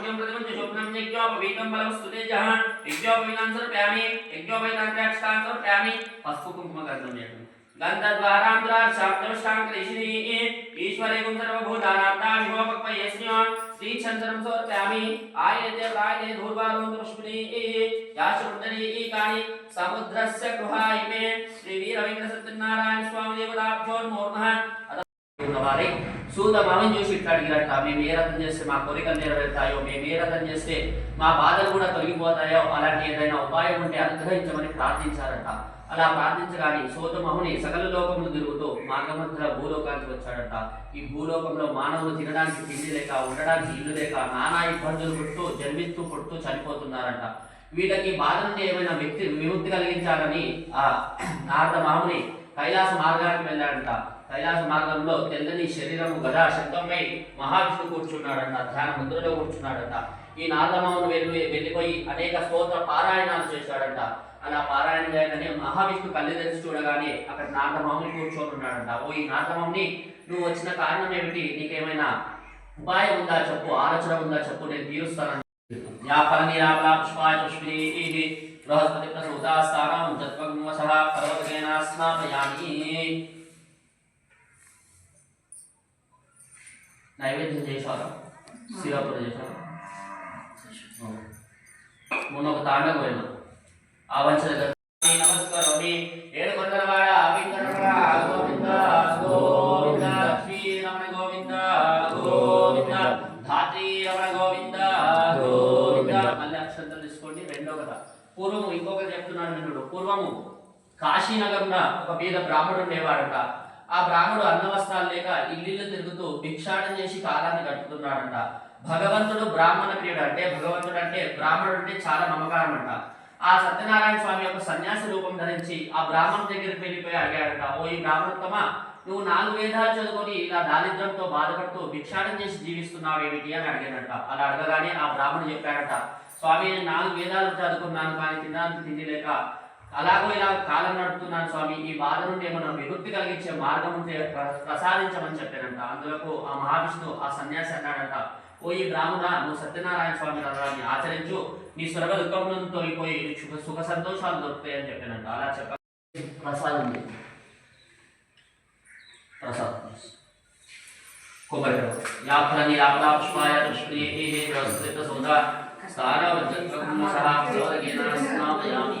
शौक्यम प्रतिबंध शोभनम यज्ञो पवित्रम बलम स्तुते जहान यज्ञो पवित्रं सर्प्यामि यज्ञो पवित्रं द्राक्षां सर्प्यामि पस्पु कुंकुम कर्तव्यं यज्ञ गंधद्वारां द्राक्षां दर्शां कृष्णी ईश्वरे गुं सर्वभूतानां दाशो पक्पयस्यो श्री चंद्रम सर्प्यामि आयते प्रायते या दृष्मि ई ईकानि। समुद्रस्य गुहाय मे। श्री वीर रविंद्र सत्यनारायण स्वामी देवताभ्यो नमः సూతమామని చూసి ఇట్లా అడిగినట్ట మేము ఏ రకం చేస్తే మా కోరికలు నెరవేరుతాయో మేము ఏ రకం చేస్తే మా బాధలు కూడా తొలగిపోతాయో అలాంటి ఏదైనా ఉపాయం ఉంటే అనుగ్రహించమని ప్రార్థించారట. అలా ప్రార్థించగానే సోదమహుని సకల లోకములు తిరుగుతూ మార్గమధ్య భూలోకానికి వచ్చాడట. ఈ భూలోకంలో మానవులు తినడానికి తిండి లేక ఉండడానికి ఇల్లు లేక నానా ఇబ్బందులు పుడుతూ జన్మిస్తూ పుడుతూ చనిపోతున్నారంట. వీళ్ళకి బాధ నుండి ఏమైనా వ్యక్తి విముక్తి కలిగించాలని ఆ నారద మాముని కైలాస మార్గానికి వెళ్ళాడంట. కైలాస మార్గంలో తెల్లని శరీరము గదా శబ్దంపై మహావిష్ణు కూర్చున్నాడంట ధ్యాన ముద్రలో కూర్చున్నాడంట. ఈ నారదమామును వెళ్ళి వెళ్ళిపోయి అనేక స్తోత్ర పారాయణాలు చేశాడంట. అలా పారాయణ చేయగానే మహావిష్ణు కళ్ళు తెరిచి చూడగానే అక్కడ నారదమాముని కూర్చొని ఉన్నాడంట. ఓ ఈ నారదమాముని నువ్వు వచ్చిన కారణం ఏమిటి? నీకేమైనా ఉపాయం ఉందా చెప్పు ఆలోచన ఉందా చెప్పు నేను తీరుస్తానని వ్యాపార ఫలనిరామలా పుష్పాయ పుష్పిణీ బృహస్పతి ప్రసూతాస్థానం తత్వ స్నాపయామి నైవేద్యం చేశారు శివపుర చేశారు మొన్న ఒక తాండకు పోయినా. ఆ వంశ దగ్గర నమస్కారం ఏడు కొండలవాడ పూర్వము ఇంకొకరు చెప్తున్నాడు వినుడు పూర్వము కాశీనగరంలో ఒక పేద బ్రాహ్మడు ఉండేవాడట. ఆ బ్రాహ్మడు అన్నవస్త్రాలు లేక ఇల్లు తిరుగుతూ భిక్షాటం చేసి కాలాన్ని కట్టుతున్నాడట భగవంతుడు బ్రాహ్మణ ప్రియుడు అంటే భగవంతుడు అంటే బ్రాహ్మణుడు అంటే చాలా నమ్మకారం అంట ఆ సత్యనారాయణ స్వామి యొక్క సన్యాసి రూపం ధరించి ఆ బ్రాహ్మణ దగ్గరికి వెళ్ళిపోయి అడిగాడట ఓ ఈ బ్రాహ్మణోత్తమా నువ్వు నాలుగు వేదాలు చదువుకొని ఇలా దారిద్ర్యంతో బాధపడుతూ భిక్షాటం చేసి జీవిస్తున్నావు ఏమిటి? అని అడిగాడట. అలా అడగగానే ఆ బ్రాహ్మణుడు చెప్పాడట స్వామి నేను నాలుగు వేదాలు చదువుకున్నాను కానీ తినడానికి తిండి లేక అలాగో ఇలా కాలం నడుపుతున్నాను స్వామి. ఈ బాధ నుండి ఏమన్నా విముక్తి కలిగించే మార్గం ప్రసాదించమని చెప్పానంట అందులకు ఆ మహావిష్ణు ఆ సన్యాసి అన్నాడంట ఓ ఈ బ్రాహ్మణ నువ్వు సత్యనారాయణ స్వామి రథాన్ని ఆచరించు. నీ స్వర్గ దుఃఖం తొలిపోయి నీకు సుఖ సుఖ సంతోషాలు దొరుకుతాయని చెప్పానంట అలా చెప్ప ప్రసాదం ఉంది. ప్రసాదం కొబ్బరి యాఫలని యాఫలా పుష్పాయ పుష్పే ప్రస్తుత సోదా స్థానవజ్జత్వం సహా స్నాపయామి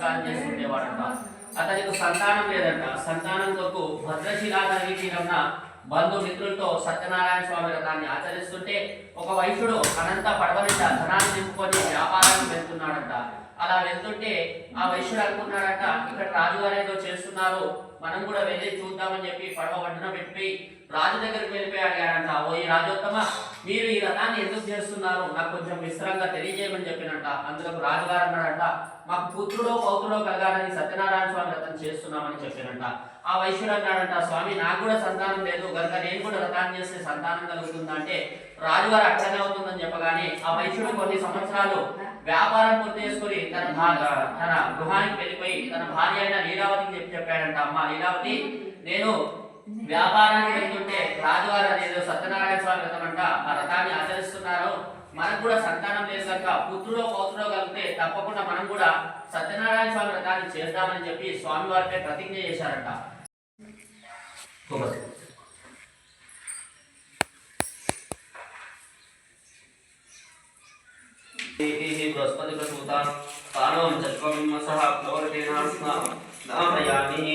నమస్కారం చేస్తుండేవాడట అతనికి సంతానం లేదంట. సంతానం కొరకు భద్రశిలా నది తీరంన మిత్రులతో సత్యనారాయణ స్వామి వ్రతాన్ని ఆచరిస్తుంటే ఒక వైశ్యుడు అనంత పడవనింట ధనాన్ని నింపుకొని వ్యాపారానికి వెళ్తున్నాడంట. అలా వెళ్తుంటే ఆ వైశ్యుడు అనుకున్నాడట ఇక్కడ రాజుగారు ఏదో చేస్తున్నారు. మనం కూడా వెళ్ళి చూద్దామని చెప్పి పడవ ఒడ్డున పెట్టి రాజు దగ్గరికి వెళ్ళిపోయి అడిగాడంట ఓ ఈ రాజోత్తమ మీరు ఈ రథాన్ని ఎందుకు చేస్తున్నారు? నాకు కొంచెం విస్తరంగా తెలియజేయమని చెప్పినట్ట అందులో రాజుగారు అన్నాడంట మాకు పుత్రుడో పౌత్రుడో కలగాలని సత్యనారాయణ స్వామి రథం చేస్తున్నామని చెప్పినట్ట ఆ వైశ్యుడు అన్నాడంట స్వామి నాకు కూడా సంతానం లేదు. కనుక నేను కూడా రథాన్ని చేస్తే సంతానం కలుగుతుందా? అంటే రాజుగారు అట్లనే అవుతుందని చెప్పగానే ఆ వైశ్యుడు కొన్ని సంవత్సరాలు వ్యాపారం పూర్తి చేసుకుని తన తన గృహానికి వెళ్ళిపోయి తన భార్య అయిన లీలావతికి చెప్పి చెప్పాడంట అమ్మ లీలావతి నేను వ్యాపారానికి వెళ్తుంటే రాజుగారు అదేదో సత్యనారాయణ స్వామి వ్రతం అంట ఆ రథాన్ని ఆచరిస్తున్నారు మనకు కూడా సంతానం కనుక పుత్రుడో పౌత్రుడో కలిగితే తప్పకుండా మనం కూడా సత్యనారాయణ స్వామి వ్రతాన్ని చేద్దామని చెప్పి స్వామి వారిపై ప్రతిజ్ఞ చేశారంట. బృహస్పతి ప్రసూత స్థానం చత్వమిమసః ప్రవర్తేనాస్మ నామయామి.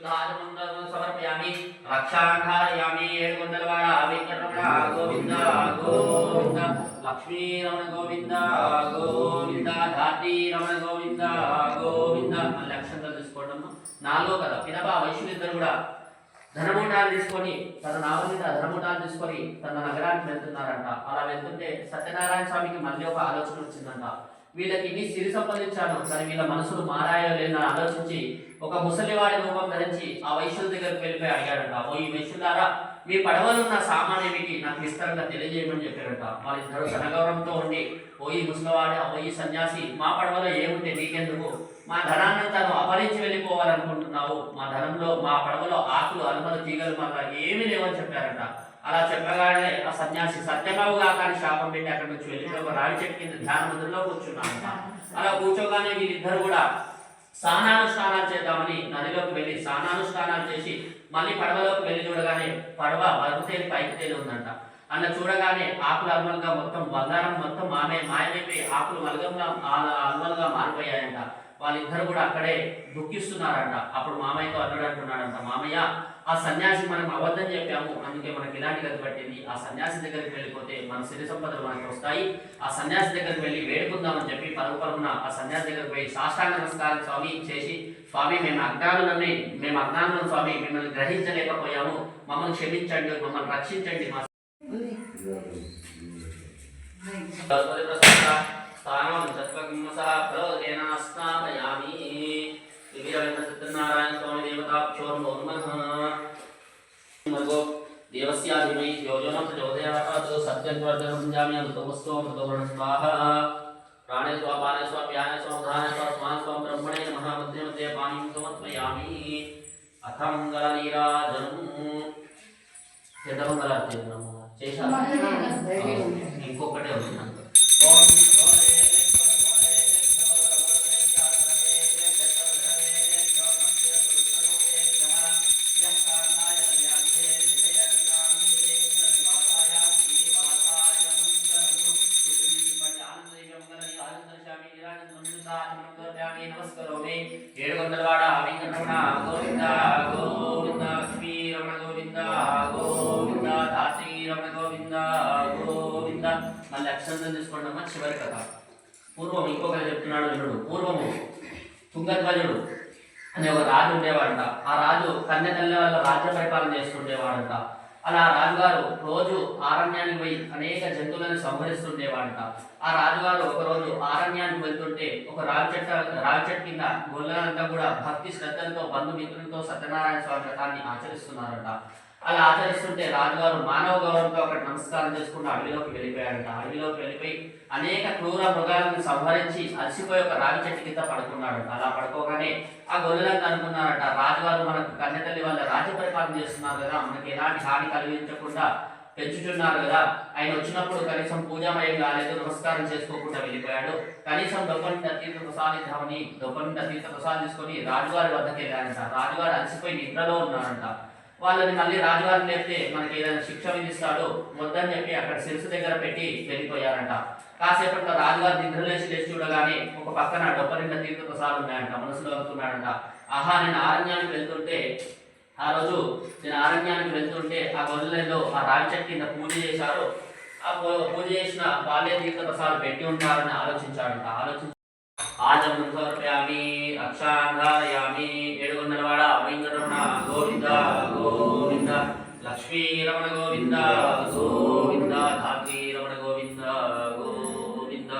నీరాజనం సమర్పయామి రక్షాంధారయామి ఏడుకొండలవాడ వెంకటరమణ గోవింద గోవింద లక్ష్మీ రమణ గోవింద గోవింద ధాత్రి రమణ గోవింద. గోవింద మళ్ళీ అక్షంతలు తీసుకోవడం నాలో కదా పినప వైశ్యులిద్దరు కూడా ధనమూటాలు తీసుకొని తన నావలిత ధనమూటాలు తీసుకొని తన నగరానికి వెళ్తున్నారంట. అలా వెళ్తుంటే సత్యనారాయణ స్వామికి మళ్ళీ ఒక ఆలోచన వచ్చిందంట. వీళ్ళకి ఇన్ని సిరి సంపాదించాను కానీ వీళ్ళ మనసులు మారాయో లేదని ఆలోచించి ఒక ముసలివాడి రూపం ధరించి ఆ వైశ్యుల దగ్గరికి వెళ్ళిపోయి అడిగాడంట ఓ ఈ వైశ్యులారా మీ పడవలున్న ఉన్న సామాన్ ఏమిటి నాకు విస్తారంగా తెలియజేయమని చెప్పారంట వాళ్ళిద్దరు ధనగౌరవంతో ఉండి ఓ ఈ ముసలివాడి ఓ ఈ సన్యాసి మా పడవలో ఏముంటే నీకెందుకు? మా ధనాన్ని తను అపరించి వెళ్ళిపోవాలనుకుంటున్నావు. మా ధనంలో మా పడవలో ఆకులు అలుమలు తీగలు మళ్ళా ఏమీ లేవని చెప్పారంట. అలా చెప్పగానే ఆ సన్యాసి సత్యబాబుగా కానీ శాపం పెట్టి అక్కడి నుంచి వెళ్ళి ఒక రావి చెట్టు కింద ధ్యాన మందిరంలో కూర్చున్నాను అలా కూర్చోగానే వీళ్ళిద్దరు కూడా స్నానానుష్ఠానాలు చేద్దామని నదిలోకి వెళ్ళి స్నానానుష్ఠానాలు చేసి మళ్ళీ పడవలోకి వెళ్ళి చూడగానే పడవ బరుతేలి పైకి తేలి ఉందంట. అన్న చూడగానే ఆకులు అల్మలుగా మొత్తం బంగారం మొత్తం మామే మాయమైపోయి ఆకులు మలగంగా అల్మలుగా మారిపోయాయంట. వాళ్ళిద్దరు కూడా అక్కడే దుఃఖిస్తున్నారంట అప్పుడు మామయ్యతో అన్నాడు అంటున్నాడంట మామయ్య ఆ సన్యాసి మనం అబద్ధం చెప్పాము అందుకే మనకి ఇలాంటి గతి పట్టింది ఆ సన్యాసి దగ్గరికి వెళ్ళిపోతే మన సిరి సంపదలు మనకి వస్తాయి ఆ సన్యాసి దగ్గరికి వెళ్ళి వేడుకుందామని చెప్పి పరుగు పరుగున ఆ సన్యాసి దగ్గరికి పోయి సాష్టాంగ నమస్కారం స్వామి చేసి స్వామి మేము అజ్ఞానులని మేము అజ్ఞానులం స్వామి మిమ్మల్ని గ్రహించలేకపోయాము మమ్మల్ని క్షమించండి మమ్మల్ని రక్షించండి మా స్థానం ప్రవదేన స్నాపయామి तमस्व तवरण स्वाहा प्राणे स्वा पाने स्वा व्याने स्वा उदाने स्वा स्वान स्वा ब्रह्मणे नमः। मध्ये मध्ये पाणिं समर्पयामि। अथ मंगलनीराजनम् यदा मंगलार्थे नमो। शेषा इंको कटे होते ओम గోవింద గోవింద. మళ్ళీ అక్షంతం తీసుకోండి చివరి కథ. పూర్వం ఇంకొకరు చెప్తున్నాడు వినుడు. పూర్వము తుంగధ్వజుడు అనే ఒక రాజు ఉండేవాడంట. ఆ రాజు కన్య తల్లి వాళ్ళ రాజ్య పరిపాలన చేస్తుండేవాడంట. అలా ఆ రాజుగారు రోజు ఆరణ్యానికి పోయి అనేక జంతువులను సంహరిస్తుండేవాడంట. ఆ రాజుగారు ఒకరోజు ఆరణ్యానికి వెళ్తుంటే ఒక రావి చెట్ట రావి చెట్టు కింద గొల్లలంతా కూడా భక్తి శ్రద్ధలతో బంధుమిత్రులతో సత్యనారాయణ స్వామి వ్రతాన్ని ఆచరిస్తున్నారంట. అలా ఆచరిస్తుంటే రాజుగారు మానవ గౌరవంతో అక్కడ నమస్కారం చేసుకుంటూ అడవిలోకి వెళ్ళిపోయాడంట. అడవిలోకి వెళ్ళిపోయి అనేక క్రూర మృగాలను సంహరించి అలసిపోయి ఒక రావి చెట్టు కింద పడుకున్నాడు అలా పడుకోగానే ఆ గొల్లలంతా అనుకున్నారట రాజుగారు మనకు కన్నెతల్లి వాళ్ళ రాజ్య పరిపాలన చేస్తున్నారు కదా మనకి ఎలాంటి హాని కలిగించకుండా పెంచుతున్నారు కదా. ఆయన వచ్చినప్పుడు కనీసం పూజామయం కాలేదు నమస్కారం చేసుకోకుండా వెళ్ళిపోయాడు. కనీసం దొప్పంట తీర్థ ప్రసాదిద్దామని దొప్పంట తీర్థ ప్రసాదం తీసుకొని రాజుగారి వద్దకు వెళ్ళాడంట. రాజుగారు అలసిపోయి నిద్రలో ఉన్నాడంట. వాళ్ళని మళ్ళీ రాజుగారు లేపితే మనకి ఏదైనా శిక్ష విధిస్తాడు వద్దని చెప్పి అక్కడ శిరసు దగ్గర పెట్టి వెళ్ళిపోయారంట. కాసేపట్లో రాజుగారు నిద్రలేసి లేచి చూడగానే ఒక పక్కన డొప్పరిండ తీర్థ ప్రసాదం ఉన్నాయంట మనసులో అనుకున్నాడంట. ఆహా నేను ఆరణ్యానికి వెళ్తుంటే ఆ రోజు నేను ఆరణ్యానికి వెళ్తుంటే ఆ గొల్లెల్లో ఆ రావి చెట్టు కింద పూజ చేశారు. ఆ పూ- పూజ చేసిన బాల్య తీర్థ ప్రసాదం పెట్టి ఉంటారని ఆలోచించాడంట. ఆలోచించి ఆచమం సమర్పయామి అక్షాంధారయామి ఏడుగొందలవాడ వెంకటరమణ గోవింద గోవింద లక్ష్మీ రమణ గోవింద గోవింద ధాత్రి గోవింద గోవింద.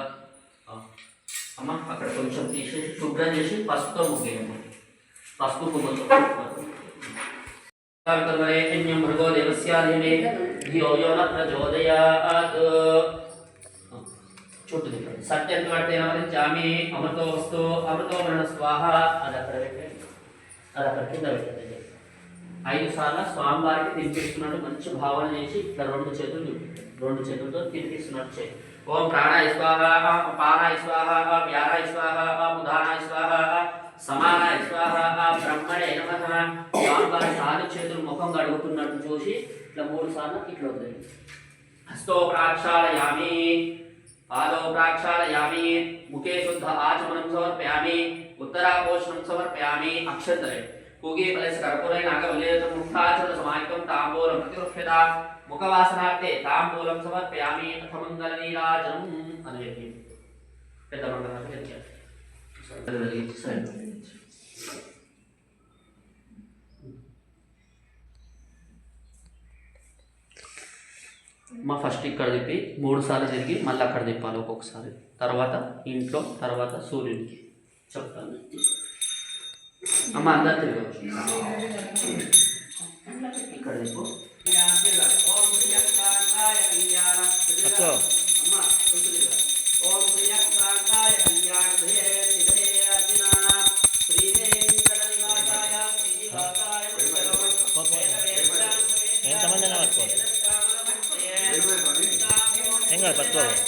అమ్మ అక్కడ కొంచెం తీసేసి శుభ్రం చేసి పసుపుతో ముగ్గేయమ్మ. పసుపు పువ్వుతో కర్మరేణ్యం దేవస్యాధిమే ధియో యో సత్యం పడితే అమృతో వస్తు అమృతో మరణ స్వాహ. అది అక్కడ పెట్టండి అది అక్కడ కింద పెట్టండి ఐదు సార్లు స్వామివారికి తినిపిస్తున్నట్టు మంచి భావన చేసి ఇట్లా రెండు చేతులు చూపించండి రెండు చేతులతో తినిపిస్తున్నట్టు చేయి. ఓం ప్రాణాయ స్వాహ పానాయ స్వాహ వ్యానాయ స్వాహ ముదానాయ స్వాహ సమానాయ స్వాహ బ్రహ్మణే నమ. స్వామివారి నాలుగు చేతులు ముఖం కడుగుతున్నట్టు చూసి ఇట్లా మూడు సార్లు ఇట్లా వదిలేయండి. హస్తో ప్రాక్షాళయామి పాదో ప్రాక్షాళయామి ముఖే శుద్ధ ఆచమనం సమర్పయామి ఉత్తరాపోషణం సమర్పయామి అక్షంతరే కూగే ఫలస్ కర్పూరే నాగవల్లేత ముఖాచల సమాయుక్తం తాంబూలం ప్రతిగృహ్యత ముఖవాసనార్థే తాంబూలం సమర్పయామి అథ మంగళ నీరాజనం అని చెప్పి పెద్ద మంగళ మా ఫస్ట్ ఇక్కడ తిప్పి మూడు సార్లు తిరిగి మళ్ళీ అక్కడ తిప్పాలి ఒక్కొక్కసారి. తర్వాత ఇంట్లో తర్వాత సూర్యునికి. చెప్తాను. అమ్మ అందరు తిరగచ్చు ఇక్కడ తిప్పు. ఏం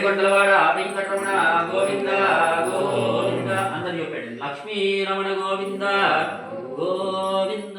కొండలవాడ వెంకటరమణ గోవింద గోవింద అందరు చెప్పాడు. లక్ష్మీ రమణ గోవింద గోవింద.